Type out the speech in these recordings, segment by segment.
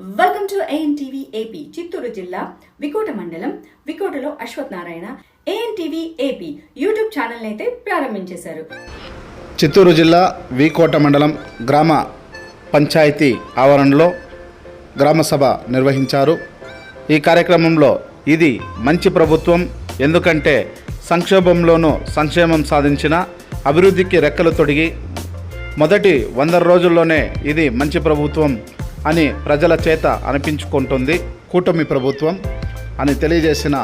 Welcome to ANTV AP Chittoor జిల్లా వికోట మండలం వికోటలో Ashwath Narayana ANTV AP YouTube channel అయితే ప్రారంభించేశారు చిత్తూరు జిల్లా వికోట మండలం గ్రామ పంచాయతీ ఆవరణలో గ్రామ సభ నిర్వహించారు ఈ కార్యక్రమంలో ఇది మంచి ప్రభుత్వం ఎందుకంటే సంక్షోభంలోనూ సంక్షేమం సాధించిన అభివృద్ధికి రెక్కలు తొడిగి మొదటి వంద రోజుల్లోనే ఇది మంచి ప్రభుత్వం. అని ప్రజల చేత అనిపించుకుంటుంది కూటమి ప్రభుత్వం అని తెలియజేసిన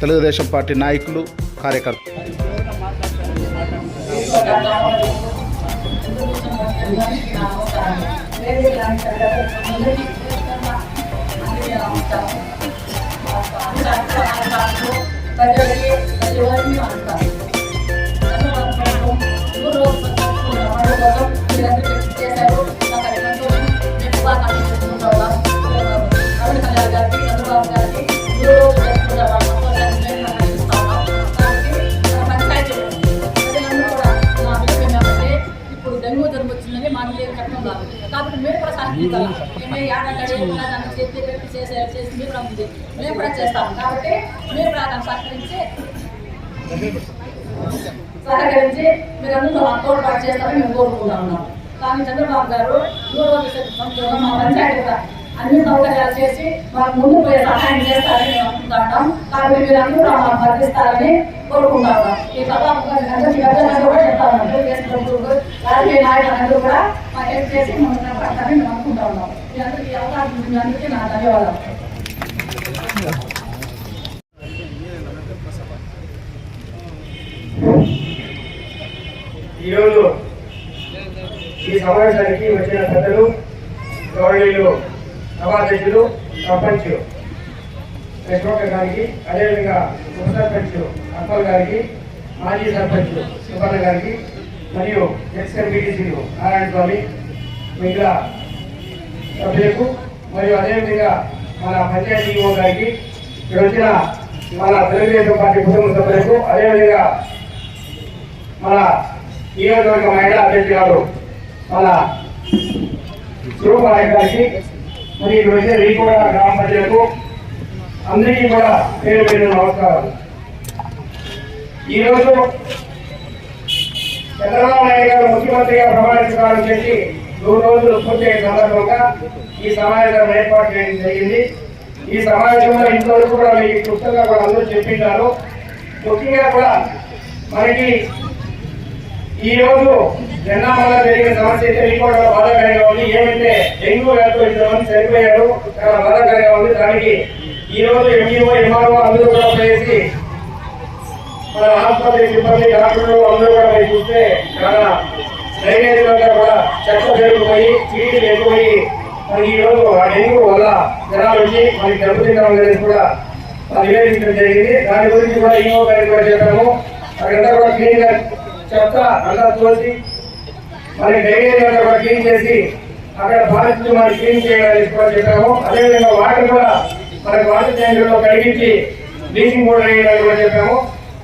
తెలుగుదేశం పార్టీ నాయకులు కార్యకర్తలు ప్రజలకి చేసి మీరు కూడా మేము కూడా చేస్తాం కాబట్టి మీరు కూడా సహకరించి సహకరించి మీరు అందరూ మాకు తోడ్పాటు చేస్తారని మేము కోరుకుంటా ఉన్నాం. కానీ చంద్రబాబు గారు దూరం మా పంచాయతీ అన్ని సౌకర్యాలు చేసి మాకు ముందు పోయే సహాయం చేస్తారని మేము అనుకుంటున్నాం కాబట్టి మీరు అందరూ మాకు భరిస్తారని కోరుకుంటా ఈ కూడా చెప్తా రాజకీయ నాయకులందరూ కూడా హెల్ప్ చేసి మమ్మల్ని పడతారని మేము అనుకుంటా ఉన్నాం. మీ అందరికీ ఈ అవకాశం ఇచ్చిన అందరికీ నా ధన్యవాదాలు. ఈరోజు ఈ సమావేశానికి వచ్చిన పెద్దలు గౌరవీయులు సభాధ్యక్షులు సర్పంచ్ యశ్వక గారికి అదేవిధంగా ఉప సర్పంచ్ అప్పల్ గారికి మాజీ సర్పంచ్ సుబ్బన్న గారికి మరియు ఎక్స్ ఎంపీటీసీలు నారాయణ స్వామి మిగతా సభ్యులకు మరియు అదేవిధంగా మన పంచాయతీ ఈఓ గారికి ఇక్కడ వచ్చిన మన తెలుగుదేశం పార్టీ కుటుంబ సభ్యులకు అదేవిధంగా మన నియోజకవర్గ మహిళా అధ్యక్షురాలు మన శివపాలయ్య గారికి మరి ఇక్కడ వచ్చిన రీకోడ గ్రామ ప్రజలకు అందరికీ కూడా పేరు పేరు నమస్కారాలు. ఈరోజు చంద్రబాబు నాయుడు గారు ముఖ్యమంత్రిగా ప్రమాణ చెప్పి చేసి మూడు రోజులు పూర్తయిన సందర్భంగా ఈ సమావేశం ఏర్పాటు చేయడం జరిగింది. ఈ సమావేశంలో ఇంతవరకు కూడా మీకు పుస్తకంగా కూడా అందరూ చెప్పింటారు. ముఖ్యంగా కూడా మనకి ఈరోజు రోజు జరిగిన సమస్య అయితే మీకు కూడా బాధాకరంగా ఉంది. ఏమంటే డెంగ్యూ వ్యాధి ఇంతమంది చనిపోయారు చాలా బాధాకరంగా ఉంది. దానికి ఈ రోజు ఎంఈఓ ఎంఆర్ఓ అందరూ కూడా చేసి మన ఆసుపత్రి సిబ్బంది డాక్టర్లు అందరూ కూడా మీరు చూస్తే చాలా డ్రైనేజ్ కూడా చెత్త పెరిగిపోయి చీటీలు ఎక్కువయి మరి ఈ రోజు ఆ డెంగ్యూ వల్ల జనాలు వచ్చి మనకి దెబ్బతింటడం అనేది కూడా నివేదించడం జరిగింది. దాని గురించి కూడా ఈఓ గారికి కూడా చెప్పాము. అక్కడంతా కూడా క్లీన్గా చెత్త అంతా తోసి మరి డ్రైనేజ్ అంతా కూడా క్లీన్ చేసి అక్కడ బాధితులు మరి క్లీన్ చేయాలని కూడా చెప్పాము. అదేవిధంగా వాటర్ కూడా మనకు వాటర్ ట్యాంకుల్లో కడిగించి బ్లీచింగ్ పౌడర్ వేయడానికి కూడా చెప్పాము.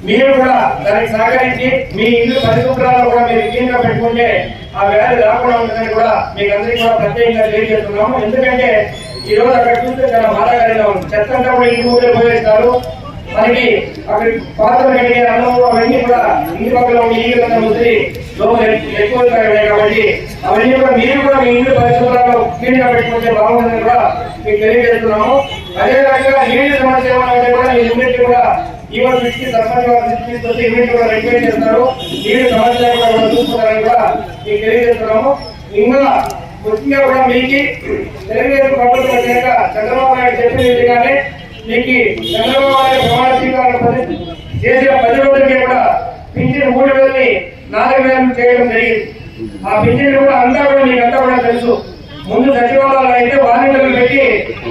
మీరు కూడా దానికి సహకరించి మీ ఇల్లు పరిశుభ్రాలు కూడా మీరు క్లీన్గా పెట్టుకుంటే ఆ వ్యాధి రాకుండా ఉంటుందని కూడా మీకు అందరికీ కూడా ప్రత్యేకంగా తెలియజేస్తున్నాము. ఎందుకంటే ఈ రోజు అక్కడ చూస్తే చాలా బాధాకరంగా ఉంది. చెత్త అంతా కూడా ఇంటి ఊరే పోయేస్తారు. మనకి అక్కడ పాత్రలు కడిగే అన్నం అవన్నీ కూడా ఇంటి పక్కన ఉండి ఈ విధంగా ముసిరి దోమలు కాబట్టి అవన్నీ కూడా మీరు కూడా మీ ఇంటి పరిశుభ్రాలు క్లీన్గా పెట్టుకుంటే బాగుందని కూడా మీకు తెలియజేస్తున్నాము. అదేవిధంగా రకంగా నీటి సమస్య ఏమైనా కూడా యూనిట్ కూడా ఈవెన్ ఫిఫ్టీ సర్పంచ్ వారి తీసుకొచ్చి యూనిట్ కూడా రిక్వెస్ట్ చేస్తారు నీటి సమస్య కూడా చూస్తున్నారని కూడా మీకు తెలియజేస్తున్నాము. ఇంకా ముఖ్యంగా కూడా మీకు తెలుగుదేశం ప్రభుత్వం వచ్చాక చంద్రబాబు నాయుడు చెప్పిన విధంగానే మీకు చంద్రబాబు నాయుడు ప్రమాణ స్వీకారం చేసిన పది రోజులకి కూడా పింఛన్ మూడు వేలని నాలుగు వేలు చేయడం జరిగింది. ఆ పింఛన్ కూడా అంతా కూడా మీకు అంతా కూడా తెలుసు. ముందు సచివాలయాలు అయితే వాలంటీర్లు పెట్టి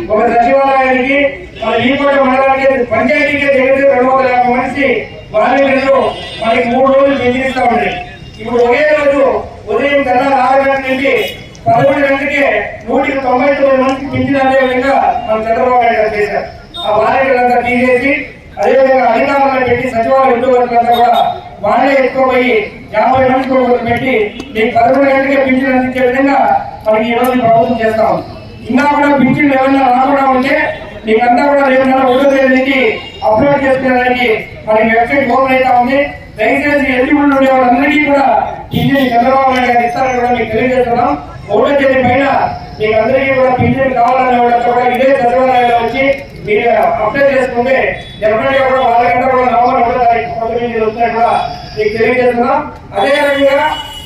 ఒక సచివాలయానికి మన ఈపడ మండలానికి పంచాయతీకి జరిగితే రెండు వందల యాభై మనిషి బాధ్యతలు మనకి మూడు రోజులు పెంచిస్తా ఉన్నాయి ఇప్పుడు ఒకే రోజు ఉదయం కన్నా ఆరు గంటల నుంచి పదకొండు గంటలకే నూటికి తొంభై తొమ్మిది మందికి పింఛన్ అదే విధంగా మన చంద్రబాబు నాయుడు గారు చేశారు. ఆ బాధ్యతలంతా తీసేసి అదేవిధంగా అధికారులను పెట్టి సచివాలయ ఉద్యోగులంతా కూడా వాళ్ళే ఎక్కువపోయి యాభై మంది కూడా పెట్టి మీకు పదకొండు గంటలకే పింఛన్ అందించే విధంగా మనకి ఈ రోజు ప్రభుత్వం చేస్తా ఉంది. ఇంకా కూడా పింఛన్లు ఏమైనా రాకుండా ఉంటే మీకంతా కూడా రేపు నెల ఒకటో తేదీకి అప్లోడ్ చేసుకోవడానికి మనకి వెబ్సైట్ ఓపెన్ అవుతా ఉంది. దయచేసి ఎలిజిబుల్ ఉండే వాళ్ళందరికీ కూడా పింఛన్ చంద్రబాబు నాయుడు గారు ఇస్తారని కూడా మీకు తెలియజేస్తున్నాం. ఒకటో తేదీ పైన మీకు అందరికీ కూడా పింఛన్ కావాలనే వాళ్ళంతా కూడా ఇదే సచివాలయంలో వచ్చి మీరు అప్లై చేసుకుంటే డెఫినెట్గా కూడా వాళ్ళకంటే కూడా నవంబర్ ఒకటో తారీఖు పంతొమ్మిది కూడా మీకు తెలియజేస్తున్నాం. అదేవిధంగా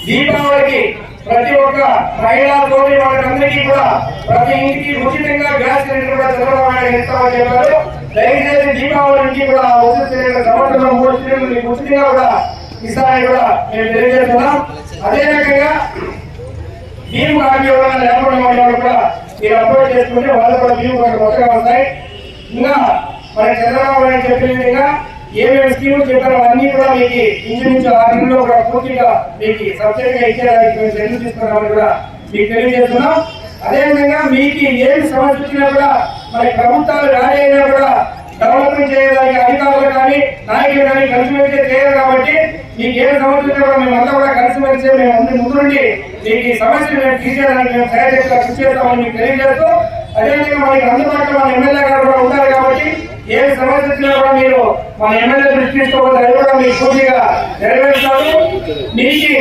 దీపావళికి ప్రతి ఒక్క మహిళా తోటి వాళ్ళకందరికీ కూడా ప్రతి ఇంటికి ఉచితంగా గ్యాస్ సిలిండర్ కూడా చంద్రబాబు నాయుడు ఇస్తామని చెప్పారు. దయచేసి దీపావళి నుంచి కూడా ఉచిత సిలిండర్ సంవత్సరంలో మూడు సిలిండర్లు మీకు ఉచితంగా కూడా ఇస్తామని కూడా మేము తెలియజేస్తున్నాం. అదే రకంగా భీము కార్డు ఎవరైనా లేకపోవడం ఉన్న వాళ్ళు కూడా మీరు అప్లోడ్ చేసుకుంటే వాళ్ళు కూడా భీము కార్డు కొత్తగా వస్తాయి. ఇంకా మరి చంద్రబాబు నాయుడు చెప్పిన విధంగా ఏమేమి స్కీములు చెప్పారో అన్ని కూడా మీకు ఇంచుమించు ఆరు నెలల్లో కూడా పూర్తిగా మీకు సబ్సిడీగా ఇచ్చేదానికి మేము చర్యలు తీసుకున్నామని కూడా మీకు తెలియజేస్తున్నాం. అదేవిధంగా మీకు ఏమి సమస్య వచ్చినా కూడా మరి ప్రభుత్వాలు రాజీ అయినా కూడా డెవలప్మెంట్ చేయడానికి అధికారులు కానీ నాయకులు కానీ కలిసిమెలిసి చేయరు కాబట్టి మీకు ఏ సమస్య ఉన్నా కూడా మేమంతా కూడా కలిసిమెలిసి మేము ముందు ముందుండి మీకు ఈ సమస్యలు మేము తయారు మేము కృషి చేస్తామని మీకు తెలియజేస్తూ అదేవిధంగా మనకి అందుబాటులో మన ఎమ్మెల్యే గారు కూడా ఉంటారు కాబట్టి ఏ సమస్య వచ్చినా కూడా మీరు మన ఎమ్మెల్యే దృష్టి తీసుకోకపోతే అది కూడా మీకు పూర్తిగా నెరవేరుస్తారు. మీకు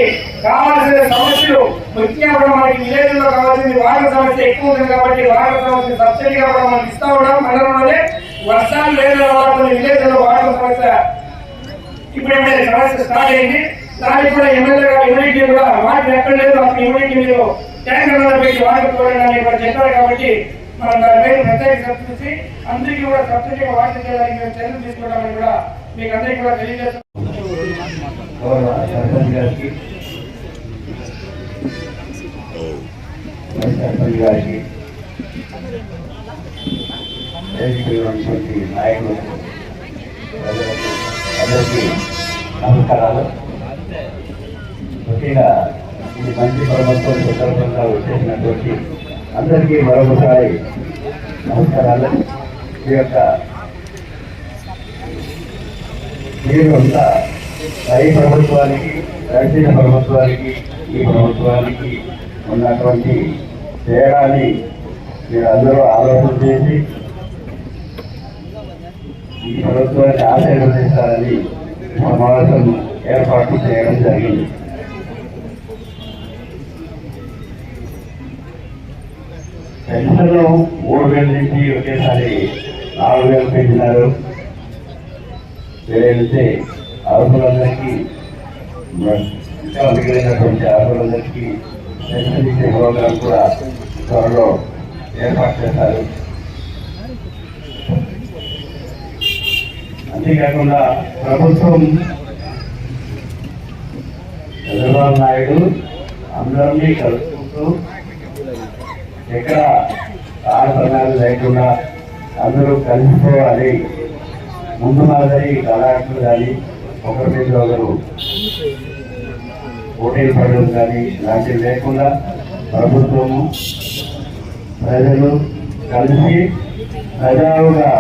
కావాల్సిన సమస్యలు ముఖ్యంగా కూడా మనకి విలేజ్లో కావాల్సింది వాహన సమస్య ఎక్కువ ఉంది కాబట్టి వాహన సమస్య సబ్సిడీగా కూడా మనం ఇస్తా ఉన్నాం మండలంలోనే వర్షాలు లేని వల్ల కొన్ని విలేజ్లో సమస్య ఇప్పుడు ఎమ్మెల్యే సమస్య స్టార్ట్ అయింది. దానికి కూడా ఎమ్మెల్యే గారు ఇమ్యూనిటీ కూడా వాటర్ ఎక్కడ లేదు అక్కడ ఇమ్యూనిటీ మీరు ట్యాంకర్లలో పెట్టి వాటర్ చూడండి చెప్పారు కాబట్టి మనం దాని ప్రత్యేక శ్రద్ధ చూసి అందరికీ కూడా సబ్సిడీగా వాటర్ చేయడానికి మేము చర్యలు కూడా మీకు అందరికీ కూడా తెలియజేస్తాం. ఉన్నటువంటి అందరికీ నమస్కారాలు. ముఖ్యంగా ఈ మంచి ప్రభుత్వం సందర్భంగా వచ్చేసినటువంటి అందరికీ మరొకసారి నమస్కారాలు. ఈ యొక్క మీరు అంతా ఈ ప్రభుత్వానికి గడిచిన ప్రభుత్వానికి ఈ ప్రభుత్వానికి ఉన్నటువంటి తేడాన్ని మీరు అందరూ ఆలోచన చేసి ఈ ప్రభుత్వాన్ని ఆశీర్వదిస్తారని సమావేశం ఏర్పాటు చేయడం జరిగింది. పెన్షన్లు మూడు వేల నుంచి ఒకేసారి నాలుగు వేలు పెంచినారు వెళ్తే అర్హులందరికీ ఇంకా మిగిలినటువంటి అర్హులందరికీ పెన్షన్ ఇచ్చే ప్రోగ్రాం కూడా త్వరలో ఏర్పాటు చేశారు అంతేకాకుండా ప్రభుత్వం చంద్రబాబు నాయుడు అందరినీ కలుసుకుంటూ ఎక్కడ తారతమ్యాలు లేకుండా అందరూ కలిసిపోవాలి. ముందు మాదిరి కళాకారులు కానీ ఒకరి మీద ఒకరు పోటీలు పడడం కానీ ఇలాంటివి లేకుండా ప్రభుత్వము ప్రజలు కలిసి ప్రజలుగా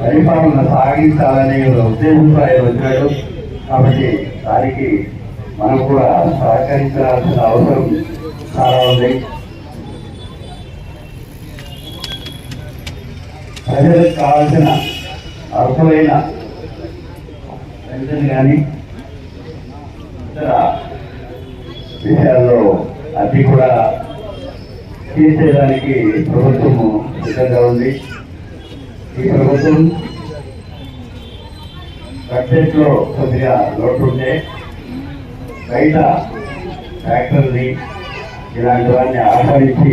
పరిపాలన సాగించాలనే ఉద్దేశంతో ఆయన వచ్చాడు. కాబట్టి దానికి మనం కూడా సహకరించాల్సిన అవసరం చాలా ఉంది. ప్రజలకు కావాల్సిన అర్హులైన పెన్షన్ కానీ ఇతర విషయాల్లో అది కూడా తీసేయడానికి ప్రభుత్వము సిద్ధంగా ఉంది. ఈ ప్రభుత్వం బడ్జెట్లో కొద్దిగా లోటు ఉంటే బయట ఫ్యాక్టరీని ఇలాంటివన్నీ ఆహ్వానించి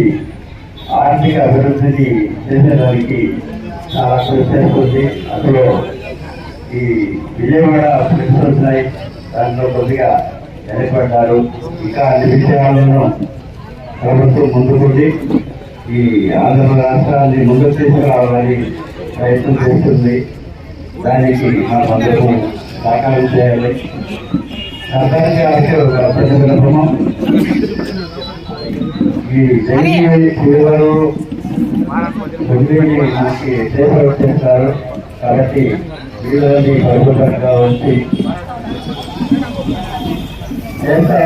ఆర్థిక అభివృద్ధిని చేసేదానికి చాలా చేస్తుంది అందులో ఈ విజయవాడ ఫ్లెక్స్ వచ్చినాయి దాంట్లో కొద్దిగా వెనకబడ్డారు. ఇంకా అన్ని విషయాలను ప్రభుత్వం ముందుకుండి ఈ ఆంధ్ర రాష్ట్రాన్ని ముందుకు తీసుకురావాలని ప్రయత్నం చేస్తుంది. దానికి మా అందరూ సహకారం చేయాలి. సర్కార్ గారికి ఒక విన్నపము ఈ ఫీవర్ తొమ్మిది మనకి సేవలు వచ్చేస్తారు కాబట్టి వీళ్ళని పరిశుభ్రంగా ఉంచి చేస్తా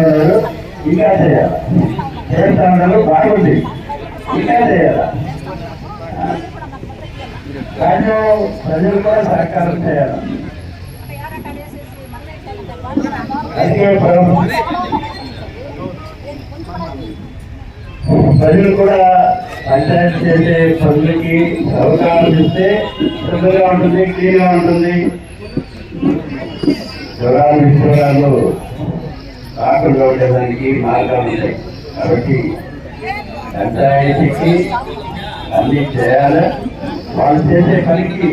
ఇంకా చేయాలి చేస్తా బాగుంది ఇంకా ప్రజలు కూడా సహకారం చేయాలి అందుకే ప్రభుత్వం ప్రజలు కూడా పంచాయతీ చేసే పనులకి సహకారం ఇస్తే శుభ్రంగా ఉంటుంది క్లీన్గా ఉంటుంది. జ్వరాలు విశ్వరాలు రాకుండా ఉండేదానికి మార్గాలు ఉంటాయి. కాబట్టి పంచాయతీకి అన్ని చేయాలి. వాళ్ళు చేసే పనికి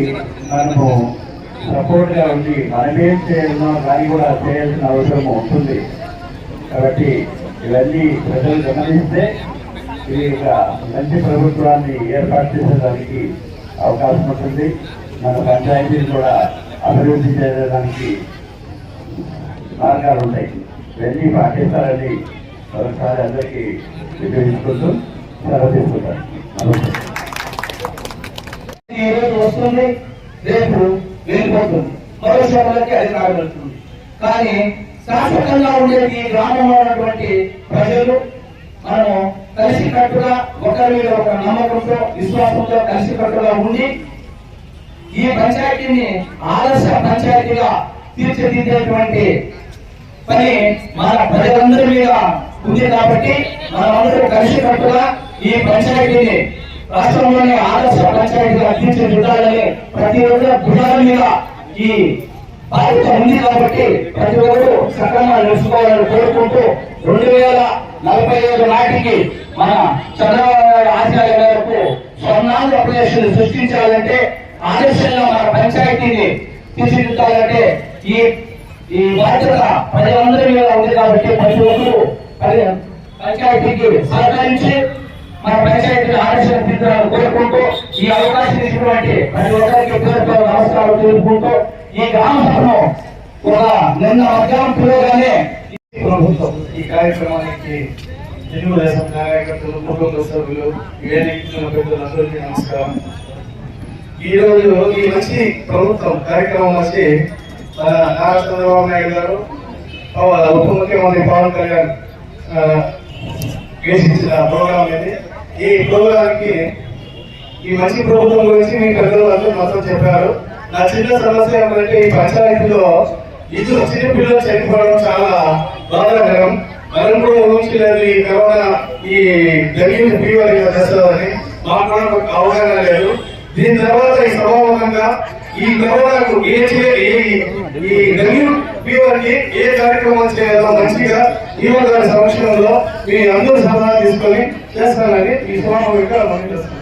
మనము సపోర్ట్గా ఉండి మనమేం చేయాలన్నా దాన్ని కూడా చేయాల్సిన అవసరం ఉంటుంది. కాబట్టి ఇవన్నీ ప్రజలు గమనిస్తే ఇది ఒక మంచి ప్రభుత్వాన్ని ఏర్పాటు చేసేదానికి అవకాశం ఉంటుంది. మన పంచాయతీని కూడా అభివృద్ధి చేయడానికి మార్గాలు ఉంటాయి. ఇవన్నీ పాటిస్తారని ఒకసారి అందరికీ విభజించుకుంటూ సెలవు తీసుకుంటారు నమస్తే. వస్తుంది రేపు వెళ్ళిపోతుంది. మరో సభలకి అది రాగలుగుతుంది కానీ శాశ్వతంగా ఉండేది గ్రామంలో ఉన్నటువంటి ప్రజలు మనము కలిసికట్టుగా ఒకరి మీద ఒక నమ్మకంతో విశ్వాసంతో కలిసి కట్టుగా ఉండి ఈ పంచాయతీని ఆదర్శ పంచాయతీగా తీర్చిదిద్దేటువంటి పని మన ప్రజలందరి మీద ఉంది కాబట్టి మనమందరూ కలిసికట్టుగా ఈ పంచాయతీని రాష్ట్రంలోని ఆదర్శ పంచాయతీగా తీర్చిదిద్దాలని ప్రతి ఒక్కరు భుజాల మీద ఈ బాధ్యత ఉంది కాబట్టి ప్రతి ఒక్కరు సక్రమంగా నిలుచుకోవాలని కోరుకుంటూ రెండు వేల నలభై ఐదు నాటికి మన చంద్రబాబు నాయుడు ఆశయాల మేరకు స్వర్ణాంధ్రప్రదేశ్ సృష్టించాలంటే ఆదర్శంగా మన పంచాయతీని తీర్చిదిద్దాలంటే ఈ ఈ బాధ్యత ప్రజలందరి మీద ఉంది కాబట్టి ప్రతి ఒక్కరు పంచాయతీకి సహకరించి మన పంచాయతీ ఆదర్శం తీర్చాలని కోరుకుంటూ ఈ అవకాశం ఇచ్చినటువంటి ప్రతి ఒక్కరికి పేరుతో నమస్కారం తెలుపుకుంటూ ఈ గ్రామ సభను ఒక నిన్న మధ్యాహ్నం పిలువగానే ఈ ప్రభుత్వం ఈ కార్యక్రమానికి తెలుగుదేశం కార్యకర్తలు కుటుంబ సభ్యులు వేదిక పెద్దలందరికీ నమస్కారం. ఈ ఈ మంచి ప్రభుత్వం కార్యక్రమం వచ్చి నారా చంద్రబాబు నాయుడు గారు ఉప ముఖ్యమంత్రి పవన్ కళ్యాణ్ వేసించిన ప్రోగ్రాం ఇది. ఈ ప్రోగ్రాంకి ఈ మంచి ప్రభుత్వం గురించి మీ పెద్దలు అందరూ మొత్తం చెప్పారు. నా చిన్న సమస్య ఏమంటే ఈ పంచాయతీలో ఇద్దరు చిన్న పిల్లలు చనిపోవడం చాలా బాధాకరం. మనం కూడా ఊహించలేదు ఈ కరోనా ఈ డెంగ్యూ ఫీవర్ ఇలా చేస్తుందని మాకు కూడా అవగాహన లేదు. దీని తర్వాత ఈ సభాముఖంగా ఈ కరోనాకు ఏ చే- ఈ- డెంగ్యూ ఫీవర్కి ఏ కార్యక్రమం చేయాలో మంచిగా ఈవో గారి సమక్షంలో మీ అందరూ సలహా తీసుకొని చేస్తానని ఈ సభాముఖంగా మనం చేస్తున్నాం.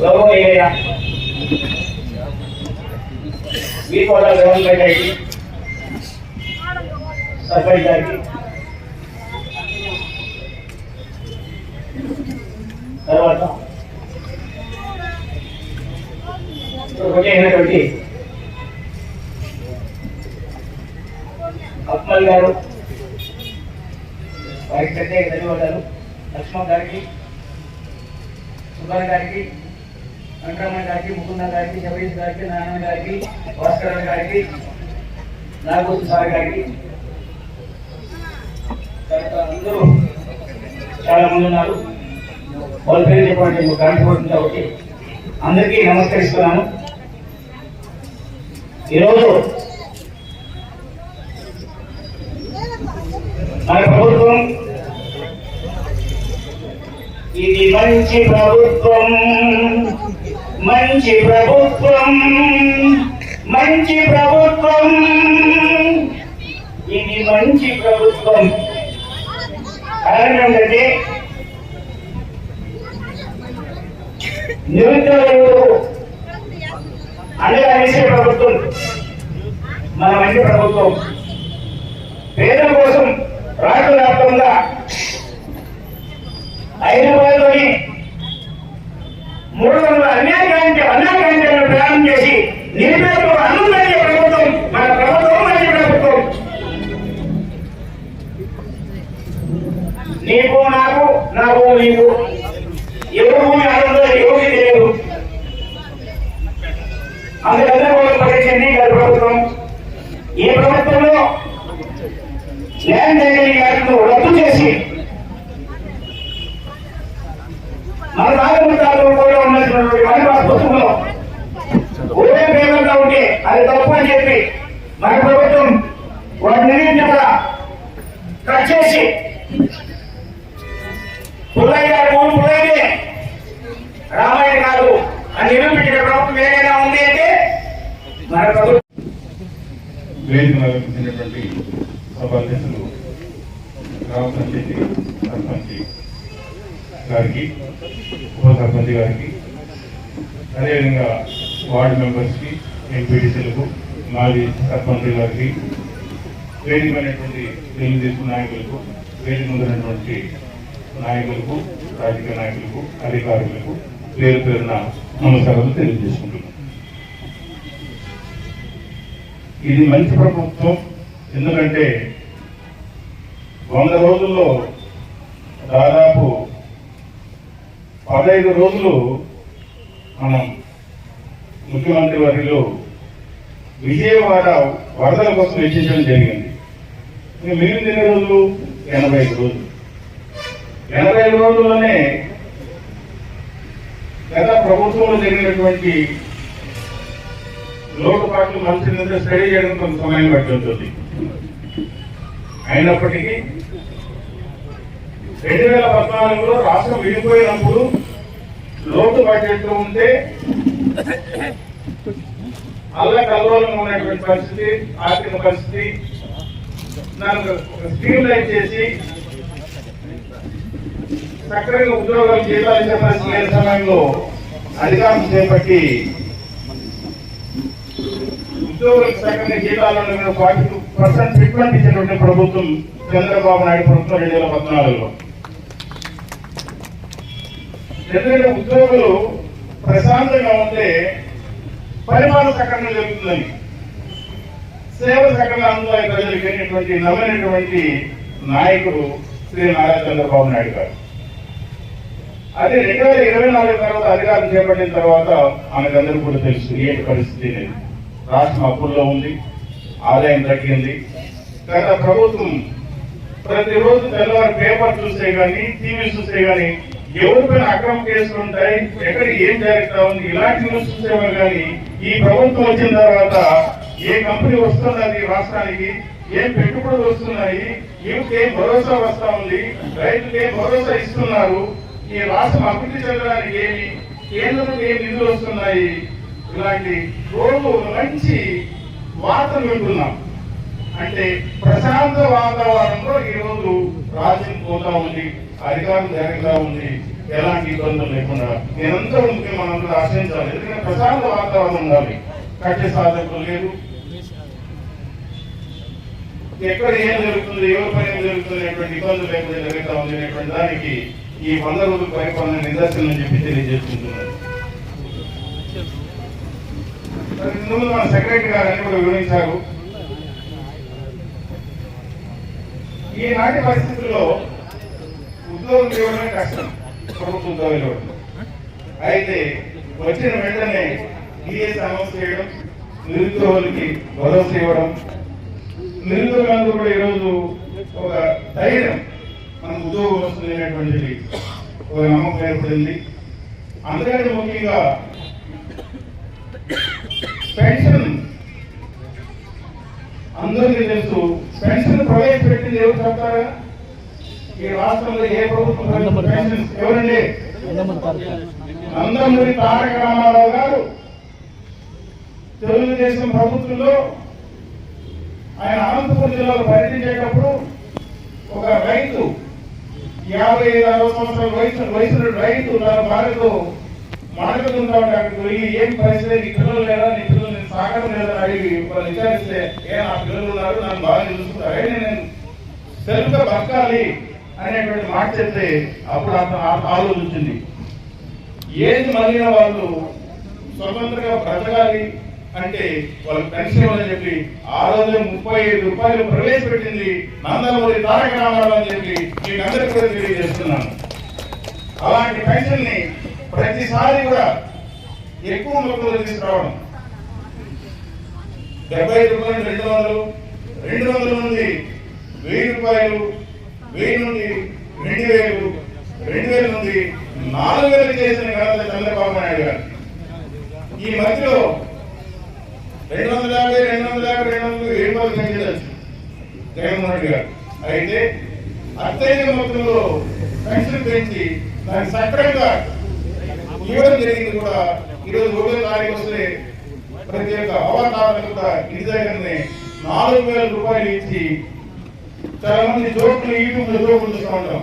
గౌరవనీయ వీకోట గ్రామ పంచాయతీ సర్పంచ్ గారికి తర్వాత అయినటువంటి అక్మల్ గారు వారికి ప్రత్యేక ధన్యవాదాలు లక్ష్మణ్ గారికి సుబ్బారావు గారికి వెంకటరమణ గారికి ముకుంద గారికి జగదీష్ గారికి నారాయణ గారికి భాస్కర్ గారికి నాగోతు సార్ గారికి తర్వాత అందరూ చాలా మంది ఉన్నారు. వాళ్ళ పేరు చెప్పండి కాంట్రిబ్యూషన్ కాబట్టి అందరికీ నమస్కరిస్తున్నాను. ఈరోజు మన ప్రభుత్వం ఇది మంచి ప్రభుత్వం మంచి ప్రభుత్వం మంచి ప్రభుత్వం ఇది మంచి ప్రభుత్వం కారణం ఏంటంటే నిరుద్యోగులకు అండగా వేసే ప్రభుత్వం మన మంచి ప్రభుత్వం. పేదల కోసం రాష్ట్ర వ్యాప్తంగా హైదరాబాద్లోని మూడు వందల అన్యాయ అన్యాయ ప్రారంభం చేసి వేదిక నిర్వహించినటువంటి సభాధ్యక్షులు గ్రామ పంచాయతీ సర్పంచ్ గారికి ఉప సర్పంచ్ గారికి అదేవిధంగా వార్డు మెంబర్స్కి ఎంపీటీసీలకు మాజీ సర్పంచ్ గారికి వేదికమైనటువంటి తెలుగుదేశం నాయకులకు వేదిక ముందున్నటువంటి నాయకులకు రాజకీయ నాయకులకు అధికారులకు పేరు పేరున నమస్కారాలు తెలియజేసుకుంటున్నాను ఇది మంచి ప్రభుత్వం. ఎందుకంటే వంద రోజుల్లో దాదాపు పదహైదు రోజులు మనం ముఖ్యమంత్రి వారిలో విజయవాడ వరదల కోసం వెచ్చించడం జరిగింది. ఇంకా మిగిలిన ఎన్ని రోజులు? ఎనభై ఐదు రోజులు. ఎనభై ఐదు రోజుల్లోనే గత ప్రభుత్వంలో జరిగినటువంటి లోటుపాట్లు మంత్రి మీద స్టడీ చేయడం కొంత సమయం పట్టి అయినప్పటికీ రెండు వేల పద్నాలుగులో రాష్ట్రం విడిపోయినప్పుడు లోటు బడ్జెట్లో ఉంటే అల్ల కల్లోలంగా ఉన్నటువంటి పరిస్థితి ఆర్థిక పరిస్థితి దాన్ని స్ట్రీమ్ లైన్ చేసి సక్రమంగా ఉద్యోగాలు చేయాల్సిన పరిస్థితి లేని సమయంలో అధికారం చేపట్టి ఉద్యోగులకు జీతాలను ఫార్టీ టూ పర్సెంట్ ఇచ్చినటువంటి ప్రభుత్వం చంద్రబాబు నాయుడు ప్రభుత్వం రెండు వేల పద్నాలుగులో. ఎందుకంటే ఉద్యోగులు ప్రశాంతంగా ఉంటే పరిమాణం సక్రమంగా జరుగుతుందని సేవ సక్రమంగా అందులో ప్రజలకు అనేటువంటి నమ్మినటువంటి నాయకుడు శ్రీ నారా చంద్రబాబు నాయుడు గారు. అదే రెండు వేల ఇరవై నాలుగు తర్వాత అధికారం చేపట్టిన తర్వాత మనకందరూ కూడా తెలుసు ఏంటి పరిస్థితి అనేది. రాష్ట్రం అప్పుల్లో ఉంది ఆదాయం తగ్గింది గత ప్రభుత్వం ప్రతిరోజు తెల్లవారు పేపర్ చూస్తే కానీ టీవీ చూస్తే కానీ ఎవరిపైన అక్రమ కేసులు ఉంటాయి ఎక్కడ ఏం జరుగుతా ఉంది ఇలాంటి న్యూస్ చూసేవా కానీ ఈ ప్రభుత్వం వచ్చిన తర్వాత ఏ కంపెనీ వస్తున్నది రాష్ట్రానికి ఏం పెట్టుబడులు వస్తున్నాయి ఏం భరోసా వస్తా ఉంది రైతులకు ఏం భరోసా ఇస్తున్నారు ఈ రాష్ట్రం అభివృద్ధి చెందడానికి ఏమి కేంద్రం ఏం నిధులు వస్తున్నాయి ఇలాంటి రోజు మంచి వార్తలు వింటున్నాం. అంటే ప్రశాంత వాతావరణంలో ఈరోజు రోజు రాజ్యం పోతా ఉంది అధికారం జరుగుతా ఉంది ఎలాంటి ఇబ్బందులు లేకుండా. నేనంతా ముఖ్యం మనందరూ ఆశ్రయించాలి ఎందుకంటే ప్రశాంత వాతావరణం ఉండాలి. కట్టే సాధకులు లేదు ఎక్కడ ఏం జరుగుతుంది ఎవరి పని ఏం జరుగుతుంది అనేటువంటి ఇబ్బందులు లేకుండా జరుగుతా ఉంది అనేటువంటి దానికి ఈ వంద రోజుల పరిపాలన నిదర్శనం చెప్పి తెలియజేసుకుంటున్నారు ఇందులో మన సెక్రటరీ గారు అన్ని కూడా వివరించారు. ఈనాటి పరిస్థితుల్లో ఉద్యోగం ఇవ్వడమే కష్టం ప్రభుత్వ ఉద్యోగాలు ఇవ్వడం అయితే వచ్చిన వెంటనే డిఎస్ అనౌన్స్ చేయడం నిరుద్యోగులకి భరోసా ఇవ్వడం. నిరుద్యోగులందరూ కూడా ఈరోజు ఒక ధైర్యం మనకు ఉద్యోగం వస్తుంది అనేటువంటిది ఒక నమ్మకం ఏర్పడింది. అందుకని ముఖ్యంగా పెన్షన్. అందరికీ తెలుసు పెన్షన్ ప్రవేశపెట్టింది ఎవరు చెప్తారా? ఈ రాష్ట్రంలో ఏ ప్రభుత్వం పెన్షన్? ఎవరండి? నందమూరి తారక రామారావు. గారు. తెలుగుదేశం ప్రభుత్వంలో ఆయన అనంతపురం జిల్లాలో పర్యటించేటప్పుడు ఒక రైతు యాభై ఐదు అరవై సంవత్సరాల వయసు వయసు రైతు తన భార్యతో ఉంటే అక్కడికి వెళ్ళి ఏం పరిస్థితి? నీ పిల్లలు లేదా నీ పిల్లలు లేదా అడిగి వాళ్ళు విచారిస్తే ఏ నా పిల్లలు ఉన్నారు నన్ను బాగా చూసుకుంటారు నేను సెల్ఫ్గా బతకాలి అనేటువంటి మాట చెప్తే అప్పుడు అతను ఆలోచించింది. ఏది మళ్ళిన వాళ్ళు స్వతంత్రంగా బ్రతకాలి అంటే వాళ్ళకి పెన్షన్ ఇవ్వాలని చెప్పి ఆ రోజు ముప్పై ఐదు రూపాయలు ప్రవేశపెట్టింది నందమూరి తారక రామారావు అని చెప్పి మీకు అందరికీ కూడా తెలియజేస్తున్నాను. అలాంటి పెన్షన్ని ప్రతిసారి కూడా ఎక్కువ మొత్తంలో తీసుకురావడం. డెబ్బై రూపాయలు రెండు వందలు రెండు వందల నుండి వెయ్యి రూపాయలు వెయ్యి నుండి రెండు వేలు రెండు వేల నుండి నాలుగు వేలు చేసిన ఘనత చంద్రబాబు నాయుడు గారు. ఈ మధ్యలో రెండు వందల యాభై రెండు వందల యాభై రెండు వందలు పెంచవచ్చు జగన్మోహన్ రెడ్డి గారు. అయితే అత్యధిక మొత్తంలో పెన్షన్ పెంచి దాన్ని సక్రమంగా ఇవ్వడం జరిగింది కూడా ఈరోజు ఒకటో తారీఖు వస్తే ప్రతి ఒక్క అవతారాలకు కూడా గిరిజనుల్ని నాలుగు వేల రూపాయలు ఇచ్చి చాలా మంది జోకులు యూట్యూబ్ జోకులు చూస్తూ ఉంటాం.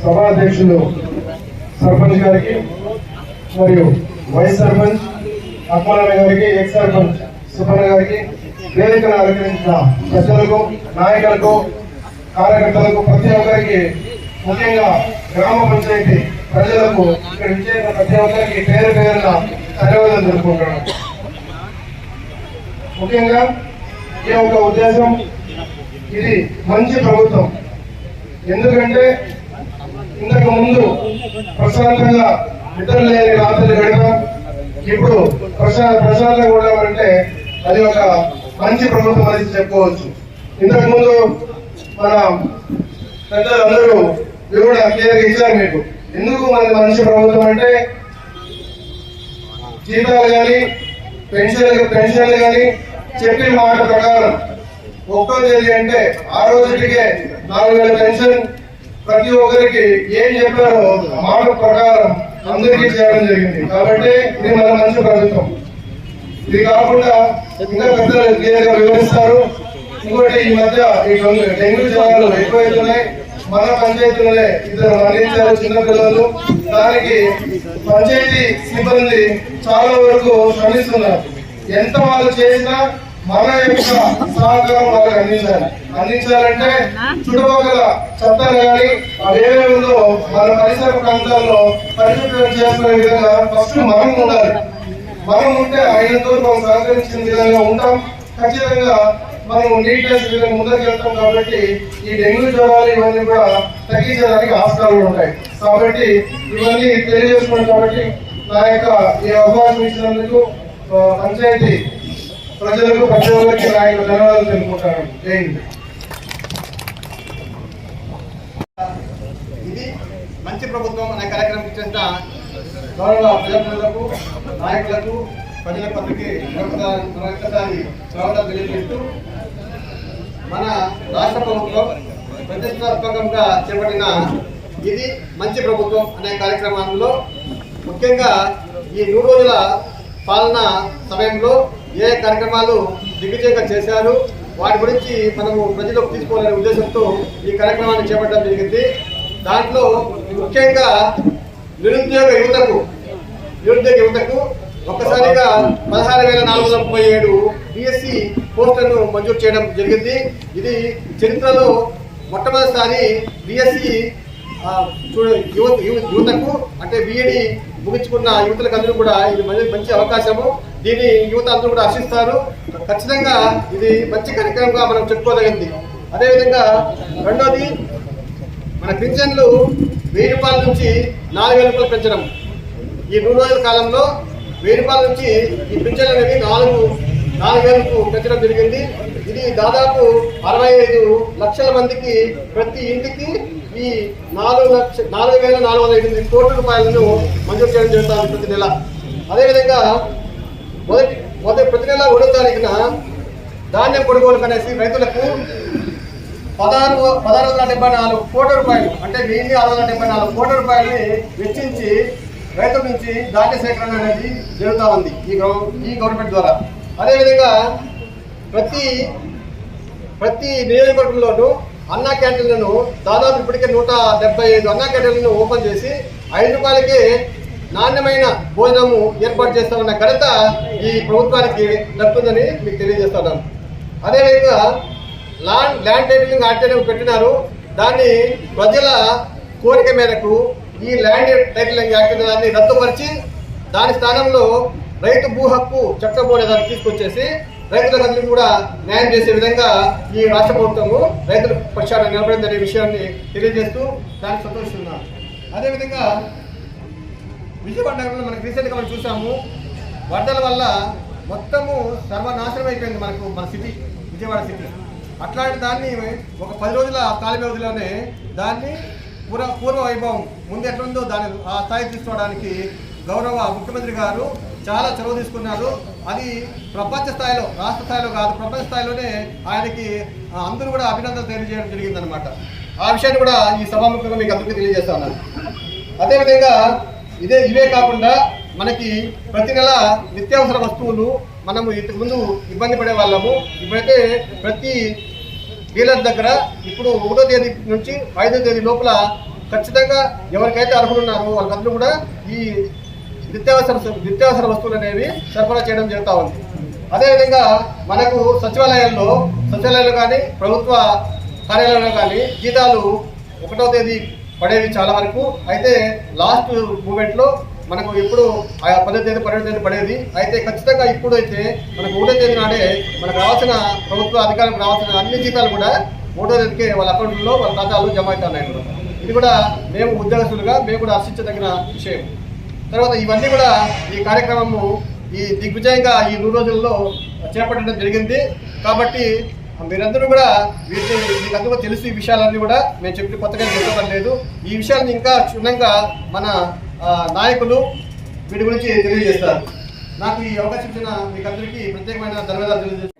సభాధ్యక్షులు సర్పంచ్ గారికి మరియు వైస్ సర్పంచ్ అక్మలమ్మ గారికి ఎక్స్ సర్పంచ్ సుబ్బన్న గారికి వేదికను అలంకరించిన ప్రజలకు నాయకులకు కార్యకర్తలకు ప్రతి ఒక్కరికి ముఖ్యంగా గ్రామ పంచాయతీ ప్రజలకు ఇక్కడ విజయంగా ప్రతి ఒక్కరికి పేరు పేరున ధన్యవాదాలు జరుపుకుంటున్నాను ముఖ్యంగా ఈ యొక్క ఉద్దేశం ఇది మంచి ప్రభుత్వం. ఎందుకంటే ఇంతకు ముందు ప్రశాంతంగా నిద్ర లేని రాత్రులు గడపడం ఇప్పుడు ప్రశా ప్రశాంతంగా అంటే అది ఒక మంచి ప్రభుత్వం అని చెప్పుకోవచ్చు. ఇంతకుముందు మన పెద్దలందరూ ఇవి కూడా క్లియర్గా ఇచ్చారు మీకు. ఎందుకు మనది మంచి ప్రభుత్వం అంటే జీతాలు కానీ పెన్షన్లు పెన్షన్లు కానీ చెప్పిన మాట ప్రకారం ఒక్కో తేదీ అంటే ఆ రోజుకే నాలుగు వేల పెన్షన్ ప్రతి ఒక్కరికి ఏం చెప్పారో మాట ప్రకారం అందరికీ చేయడం జరిగింది. కాబట్టి ఇది మన మంచి ప్రభుత్వం. ఇది కాకుండా ఇంకా పెద్దలు క్లియర్ వివరిస్తారు. ఇంకోటి ఈ మధ్య ఈ డెంగ్యూ- డెంగ్యూ జ్వరాలు ఎక్కువైతున్నాయి. మన పంచాయతీలోనే ఇద్దరు మరణించారు చిన్నపిల్లలు. దానికి పంచాయతీ సిబ్బంది చాలా వరకు శ్రమిస్తున్నారు. ఎంత వాళ్ళు చేసినా మన యొక్క సహకారం వాళ్ళకి అందించాలి అందించాలంటే చుట్టుపక్కల చట్టాలు కానీ అవేవే ఉందో మన పరిసర ప్రాంతాల్లో పరిశుభ్రం చేసుకునే విధంగా ఫస్ట్ మనం ఉండాలి. మనం ఉంటే ఆయనతో మనం సహకరించిన విధంగా ఉంటాం. ఖచ్చితంగా మనం నీట్నెస్ విధంగా ముందరికి వెళ్తాం కాబట్టి ఈ డెంగ్యూ జ్వరాలు ఇవన్నీ కూడా తగ్గించడానికి ఆస్కారాలు ఉంటాయి. కాబట్టి ఇవన్నీ తెలియజేసుకున్నాం కాబట్టి నా యొక్క ఈ అవకాశం ఇచ్చినందుకు పంచాయతీ ప్రజలకు ప్రతి ఒక్కరికి నా ధన్యవాదాలు తెలుపుకుంటాను జై ఇది మంచి ప్రభుత్వం అనే కార్యక్రమం ఇచ్చేసిన గౌరవ ప్రజలకు నాయకులకు ప్రజల పత్రికి మరొకసారి స్వాగతం తెలియజేస్తూ మన రాష్ట్ర ప్రభుత్వం ప్రతిష్టాత్మకంగా చేపట్టిన ఇది మంచి ప్రభుత్వం అనే కార్యక్రమంలో ముఖ్యంగా ఈ నూరు రోజుల పాలన సమయంలో ఏ కార్యక్రమాలు దిగ్విజయంగా చేశారు వాటి గురించి మనము ప్రజలకు తీసుకోవాలనే ఉద్దేశంతో ఈ కార్యక్రమాన్ని చేపట్టడం జరిగింది. దాంట్లో ముఖ్యంగా నిరుద్యోగ యువతకు నిరుద్యోగ యువతకు ఒక్కసారిగా పదహారు వేల నాలుగు వందల ముప్పై ఏడు బిఎస్సి పోస్టులను మంజూరు చేయడం జరిగింది. ఇది చరిత్రలో మొట్టమొదటిసారి బిఎస్సి చూడ యువత యువ- యువతకు అంటే బిఈడి ముగించుకున్న యువతలకు అందరూ కూడా ఇది మంచి మంచి అవకాశము. దీన్ని యువత అందరూ కూడా ఆశిస్తారు. ఖచ్చితంగా ఇది మంచి కార్యక్రమంగా మనం చెప్పుకోదగింది. అదేవిధంగా రెండోది మన పింఛన్లు వెయ్యి రూపాయల నుంచి నాలుగు వేల రూపాయలు పెంచడం. ఈ నూరు రోజుల కాలంలో వెయ్యి రూపాయల నుంచి ఈ పింఛన్లు అనేవి నాలుగు నాలుగు వేలకు పెంచడం జరిగింది. ఇది దాదాపు అరవై ఐదు లక్షల మందికి ప్రతి ఇంటికి ఈ నాలుగు లక్ష నాలుగు వేల నాలుగు వందల ఎనిమిది కోట్ల రూపాయలను మంజూరు చేయడం జరుగుతుంది ప్రతి నెల. అదేవిధంగా మొదటి మొదటి ప్రతి నెల ఒకటో తారీఖున ధాన్యం కొనుగోలు అనేసి రైతులకు పదహారు పదహారు వందల డెబ్బై నాలుగు కోట్ల రూపాయలు అంటే వెయ్యి ఆరు వందల డెబ్బై నాలుగు కోట్ల రూపాయలని వెచ్చించి రైతుల నుంచి ధాన్య సేకరణ అనేది జరుగుతూ ఉంది ఈ ఈ గవర్నమెంట్ ద్వారా. అదేవిధంగా ప్రతి ప్రతి నియోజకవర్గంలోనూ అన్నా క్యాంటీన్లను దాదాపు ఇప్పటికే నూట డెబ్బై ఐదు అన్నా క్యాంటీన్లను ఓపెన్ చేసి ఐదు రూపాయలకి నాణ్యమైన భోజనము ఏర్పాటు చేస్తామన్న ఘనత ఈ ప్రభుత్వానికి దక్కుతుందని మీకు తెలియజేస్తున్నాను అదేవిధంగా ల్యాండ్ ల్యాండ్ టైటిలింగ్ ఆర్టీఐ పెట్టినారు. దాన్ని ప్రజల కోరిక మేరకు ఈ ల్యాండ్ టైటిలింగ్ యాక్ట్ దాన్ని రద్దుపరిచి దాని స్థానంలో రైతు భూ హక్కు చట్టం అనే తీసుకొచ్చేసి రైతులందరికీ కూడా న్యాయం చేసే విధంగా ఈ రాష్ట్ర ప్రభుత్వము రైతుల పక్షాన నిలబడిందనే విషయాన్ని తెలియజేస్తూ దానికి సంతోషిస్తున్నాను అదేవిధంగా విజయవాడ నగరంలో మనకి రీసెంట్గా మనం చూసాము వరదల వల్ల మొత్తము సర్వనాశనం అయిపోయింది మనకు మన సిటీ విజయవాడ సిటీ. అట్లాంటి దాన్ని ఒక పది రోజుల కాల వ్యవధిలోనే దాన్ని పూర్వ పూర్వ వైభవం ముందు ఎట్లుందో దాన్ని ఆ స్థాయి తీసుకోవడానికి గౌరవ ముఖ్యమంత్రి గారు చాలా చొరవ తీసుకున్నారు. అది ప్రపంచ స్థాయిలో రాష్ట్ర స్థాయిలో కాదు ప్రపంచ స్థాయిలోనే ఆయనకి అందరూ కూడా అభినందనలు తెలియజేయడం జరిగిందనమాట ఆ విషయాన్ని కూడా ఈ సభాముఖంగా మీకు అందరికీ తెలియజేస్తా ఉన్నాను. అదేవిధంగా ఇదే ఇవే కాకుండా మనకి ప్రతి నెల నిత్యావసర వస్తువులు మనము ఇంతకు ముందు ఇబ్బంది పడే వాళ్ళము. ఇప్పుడైతే ప్రతి డీలర్ దగ్గర ఇప్పుడు ఒకటో తేదీ నుంచి ఐదో తేదీ లోపల ఖచ్చితంగా ఎవరికైతే అర్హులు ఉన్నారో వాళ్ళకందరూ కూడా ఈ నిత్యావసర నిత్యావసర వస్తువులు అనేవి సరఫరా చేయడం జరుగుతూ ఉంది. అదేవిధంగా మనకు సచివాలయాల్లో సచివాలయాలు కానీ ప్రభుత్వ కార్యాలయంలో కానీ జీతాలు ఒకటో తేదీ పడేవి చాలా వరకు. అయితే లాస్ట్ మూమెంట్లో మనకు ఎప్పుడు ఆ పదో తేదీ పన్నెండు తేదీ పడేది. అయితే ఖచ్చితంగా ఇప్పుడు అయితే మనకు ఒకటో తేదీ నాడే మనకు రావాల్సిన ప్రభుత్వ అధికారులకు రావాల్సిన అన్ని జీతాలు కూడా ఒకటో తేదీకే వాళ్ళ అకౌంట్లో వాళ్ళ ఖాతాలు జమ అవుతున్నాయి. ఇది కూడా మేము ఉద్యోగస్తులుగా మేము కూడా హర్షించదగిన విషయం. తర్వాత ఇవన్నీ కూడా ఈ కార్యక్రమము ఈ దిగ్విజయంగా ఈ నూరు రోజుల్లో చేపట్టడం జరిగింది. కాబట్టి మీరందరూ కూడా వీటిని మీకు అందరూ తెలుసు ఈ విషయాలన్నీ కూడా. మేము చెప్పిన కొత్తగా చెప్పడం లేదు. ఈ విషయాన్ని ఇంకా క్షుణ్ణంగా మన నాయకులు వీటి గురించి తెలియజేస్తారు. నాకు ఈ అవకాశం ఇచ్చిన మీకందరికీ ప్రత్యేకమైన ధన్యవాదాలు తెలియజేస్తాను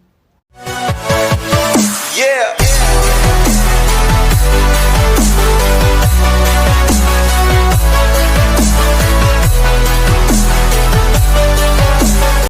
Yeah.